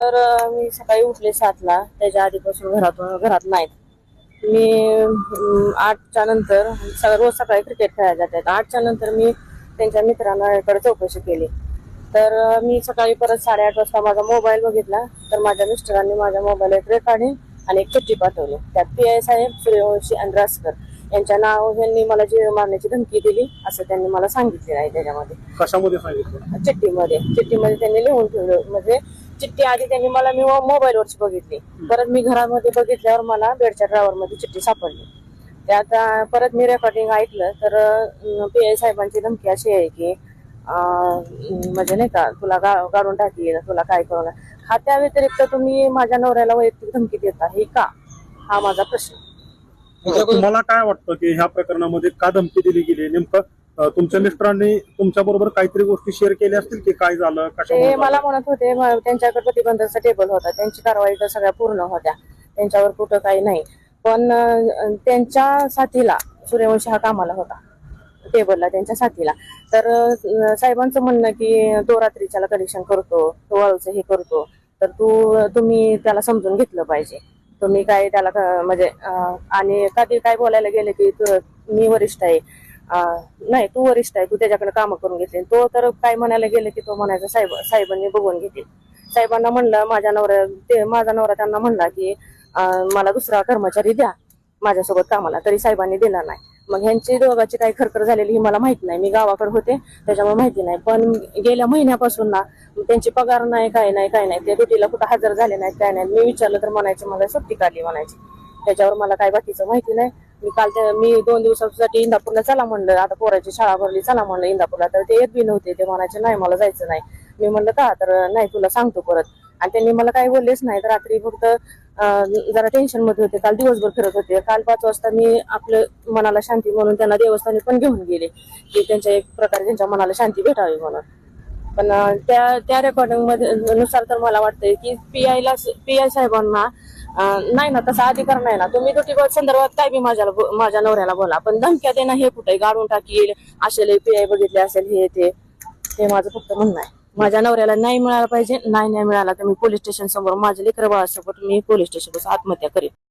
तर मी सकाळी उठले सातला. त्याच्या आधीपासून घरातून घरात नाहीत. मी आठच्या नंतर रोज सकाळी क्रिकेट खेळायला जातात आठच्या नंतर मी त्यांच्या मित्रांकडे चौकशी केली. तर मी सकाळी परत साडेआठ वाजता माझा मोबाईल बघितला. तर माझ्या मिस्टरांनी माझ्या मोबाईल एक रेकॉर्डिंग आणि एक चिठ्ठी पाठवली. त्यात पी आय साहेब सूर्यवंशी आणि रासकर यांच्या नाव यांनी मला जीव मारण्याची धमकी दिली असं त्यांनी मला सांगितले आहे त्याच्यामध्ये. कशामध्ये सांगितलं? चिठ्ठीमध्ये. चिठ्ठीमध्ये त्यांनी लिहून ठेवलं. म्हणजे चिठ्ठी आधी त्यांनी मला मी मोबाईलवरची बघितली. परत मी घरामध्ये बघितल्यावर मला बेडच्या ड्रायव्हरमध्ये चिठ्ठी सापडली. त्यात परत मी रेकॉर्डिंग ऐकलं तर पी आय साहेबांची धमकी अशी आहे की म्हणजे नाही का तुला गा- काढून टाकील तुला काय करू. हा त्या व्यतिरिक्त तुम्ही माझ्या नवऱ्याला वैयक्तिक धमकी देता हे का? हा माझा प्रश्न. तुम्हाला काय वाटतं की ह्या प्रकरणामध्ये का धमकी दिली गेली नेमकं तुमच्या मिस्टरांनी तुमच्या बरोबर काहीतरी गोष्टी शेअर केल्या असतील की काय झालं ते कशामुळे मला? म्हणत होते म- त्यांच्याकडे प्रतिबंधाचा टेबल होता. त्यांची कारवाई तर सगळ्या पूर्ण होत्या. त्यांच्यावर कुठं काही नाही. पण अं, त्यांच्या साथीला सूर्यवंशी हा कामाला होता. टेबलला त्यांच्या साथीला. तर अं, साहेबांचं म्हणणं की तो रात्रीच्याला कनेक्शन करतो तो वाळूचं हे करतो. तर तू तुम्ही त्याला समजून घेतलं पाहिजे. तुम्ही काय त्याला क- म्हणजे अं, आणि कधी काय बोलायला गेले की तू- मी वरिष्ठ आहे. नाही तू वरिष्ठ आहे तू त्याच्याकडे कामं करून घेतले. तो तर काय म्हणायला गेले की तो म्हणायचा साहेब साहेबांनी बघून घेते साहेबांना म्हणलं माझ्या नवऱ्या ते माझा नवरा त्यांना म्हणला की मला दुसरा कर्मचारी द्या माझ्यासोबत कामाला. तरी साहेबांनी दिला नाही. मग ह्यांची दोघाची काही खरखर झालेली ही मला माहीत नाही. मी गावाकडे होते त्याच्यामुळे माहिती नाही. पण गेल्या महिन्यापासून ना त्यांची पगार नाही काय नाही काय नाही. ते ड्युटीला कुठं हजर झाले नाहीत काय नाही मी विचारलं तर म्हणायचे मला सुट्टी काढली म्हणायची. त्याच्यावर मला काय बाकीचं माहिती नाही. मी काल त्या मी दोन दिवसासाठी इंदापूरला चला म्हणलं. आता पोराची शाळा भरली चला म्हणलं इंदापूरला. तर ते येत बी नव्हते. ते म्हणायचे नाही मला जायचं नाही. मी म्हणलं का? तर नाही तुला सांगतो परत. आणि त्यांनी मला काही बोललेच नाही तर रात्री फक्त जरा टेन्शनमध्ये होते. काल दिवसभर फिरत होते. काल पाच वाजता मी आपलं मनाला शांती म्हणून त्यांना देवस्थानी पण घेऊन गेले. की त्यांच्या एक प्रकारे त्यांच्या मनाला शांती भेटावी म्हणून. पण त्या त्या रेकॉर्डिंगमध्ये नुसार तर मला वाटतंय की पी आयला पी आय साहेबांना नाही ना तसा अधिकार नाही ना. तुम्ही दुटी संदर्भात काय बी माझ्या माझ्या नवऱ्याला बोला. पण धमक्या देणं हे कुठे गाडून टाकील असेल पी आय बघितले असेल हे ते हे माझं फक्त म्हणणं आहे. माझ्या नवऱ्याला नाही मिळाला पाहिजे. नाही नाही मिळाला तर मी पोलीस स्टेशन समोर माझे लेकर बाळासोबत मी पोलीस स्टेशन आत्महत्या करेन.